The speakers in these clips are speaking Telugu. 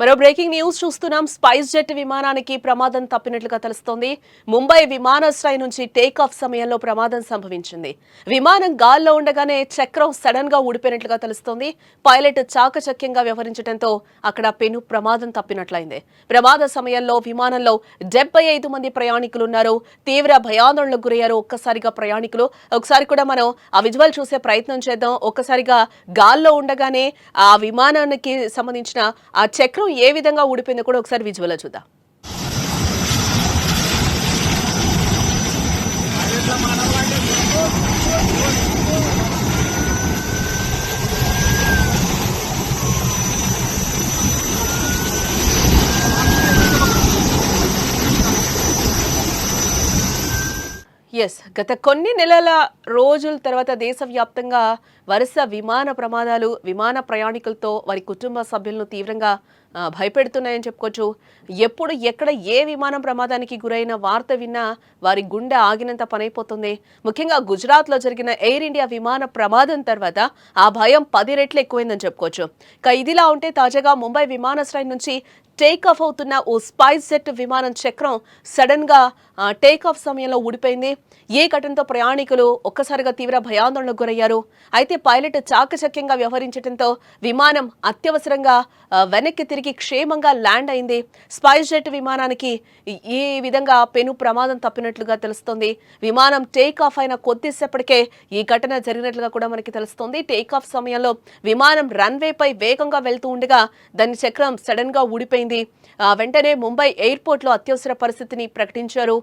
మరో బ్రేకింగ్ న్యూస్ చూస్తున్నాం. స్పైస్ జెట్ విమానానికి ప్రమాదం తప్పినట్లుగా తెలుస్తోంది. ముంబై విమానాశ్రయం నుంచి టేక్ ఆఫ్ సమయంలో ప్రమాదం సంభవించింది. విమానం గాల్లో ఉండగానే చక్రం సడన్గా ఊడిపోయినట్లుగా తెలుస్తోంది. పైలట్ చాకచక్యంగా వ్యవహరించడంతో అక్కడ పెను ప్రమాదం తప్పినట్లయింది. ప్రమాద సమయంలో విమానంలో డెబ్బై ఐదు మంది ప్రయాణికులు ఉన్నారు. తీవ్ర భయాందోళనకు గురయ్యారు ఒక్కసారిగా ప్రయాణికులు. ఒకసారి కూడా మనం ఆ విజువల్ చూసే ప్రయత్నం చేద్దాం. ఒక్కసారిగా గాల్లో ఉండగానే ఆ విమానానికి సంబంధించిన ఆ చక్రం ఏ విధంగా ఊడిపోయిందో కూడా ఒకసారి విజువల్ చూద్దాం. ఎస్ గత కొన్ని నెలల రోజుల తర్వాత దేశవ్యాప్తంగా వరుస విమాన ప్రమాదాలు విమాన ప్రయాణికులతో వారి కుటుంబ సభ్యులను తీవ్రంగా భయపెడుతున్నాయని చెప్పుకోవచ్చు. ఎప్పుడు ఎక్కడ ఏ విమానం ప్రమాదానికి గురైన వార్త విన్నా వారి గుండె ఆగినంత పనైపోతుంది. ముఖ్యంగా గుజరాత్లో జరిగిన ఎయిర్ ఇండియా విమాన ప్రమాదం తర్వాత ఆ భయం పది రెట్లు ఎక్కువైందని చెప్పుకోవచ్చు. ఇక ఇదిలా ఉంటే తాజాగా ముంబై విమానాశ్రయం నుంచి టేక్ ఆఫ్ అవుతున్న ఓ స్పైస్ జెట్ విమానం చక్రం సడన్గా టేక్ ఆఫ్ సమయంలో ఊడిపోయింది. ఏ ఘటనతో ప్రయాణికులు ఒక్కసారిగా తీవ్ర భయాందోళనకు గురయ్యారు? అయితే పైలట్ చాకచక్యంగా వ్యవహరించడంతో విమానం అత్యవసరంగా వెనక్కి తిరిగి క్షేమంగా ల్యాండ్ అయింది. స్పైస్ జెట్ విమానానికి ఈ విధంగా పెను ప్రమాదం తప్పినట్లుగా తెలుస్తోంది. విమానం టేక్ ఆఫ్ అయిన కొద్దిసేపటికే ఈ ఘటన జరిగినట్లుగా కూడా మనకి తెలుస్తోంది. టేక్ ఆఫ్ సమయంలో విమానం రన్వే పై వేగంగా వెళ్తూ ఉండగా దాని చక్రం సడన్గా ఊడిపోయింది. వెంటనే ముంబై ఎయిర్పోర్ట్లో అత్యవసర పరిస్థితిని ప్రకటించారు.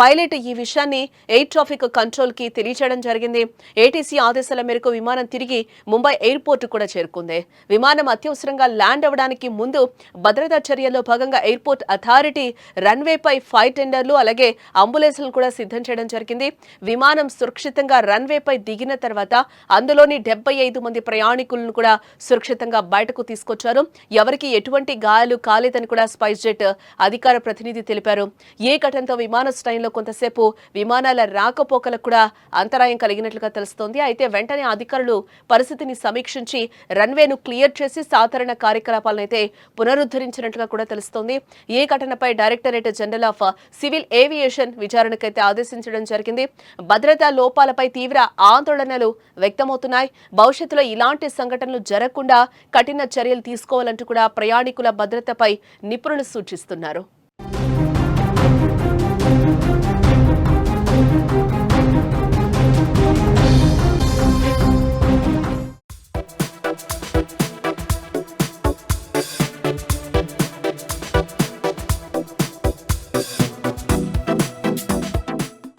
పైలట్ ఈ విషయాన్ని ఎయిర్ ట్రాఫిక్ కంట్రోల్కి తెలియచేయడం జరిగింది. ఏటీసీ ఆదేశాల మేరకు విమానం తిరిగి ముంబై ఎయిర్పోర్ట్ కూడా చేరుకుంది. విమానం అత్యవసరంగా ల్యాండ్ అవ్వడానికి ముందు భద్రతా చర్యల్లో భాగంగా ఎయిర్పోర్ట్ అథారిటీ రన్వేపై ఫైర్ టెండర్లు అలాగే అంబులెన్స్లను కూడా సిద్ధం చేయడం జరిగింది. విమానం సురక్షితంగా రన్వేపై దిగిన తర్వాత అందులోని డెబ్బై ఐదు మంది ప్రయాణికులను కూడా సురక్షితంగా బయటకు తీసుకొచ్చారు. ఎవరికి ఎటువంటి గాయాలు కాలేదని కూడా స్పైస్ జెట్ అధికార ప్రతినిధి తెలిపారు. ఏ ఘటనతో విమానాశ్రయంలో కొంతసేపు విమానాల రాకపోకలకు కూడా అంతరాయం కలిగినట్లుగా తెలుస్తోంది. అయితే వెంటనే ముందుగానే అధికారులు పరిస్థితిని సమీక్షించి రన్వేను క్లియర్ చేసి సాధారణ కార్యకలాపాలను అయితే పునరుద్ధరించినట్లుగా కూడా తెలుస్తోంది. ఈ ఘటనపై directorate general of civil aviation విచారణకైతే ఆదేశించడం జరిగింది. భద్రతా లోపాలపై తీవ్ర ఆందోళనలు వ్యక్తమవుతున్నాయి. భవిష్యత్తులో ఇలాంటి సంఘటనలు జరగకుండా కఠిన చర్యలు తీసుకోవాలంటూ కూడా ప్రయాణికుల భద్రతపై నిపుణులు సూచిస్తున్నారు.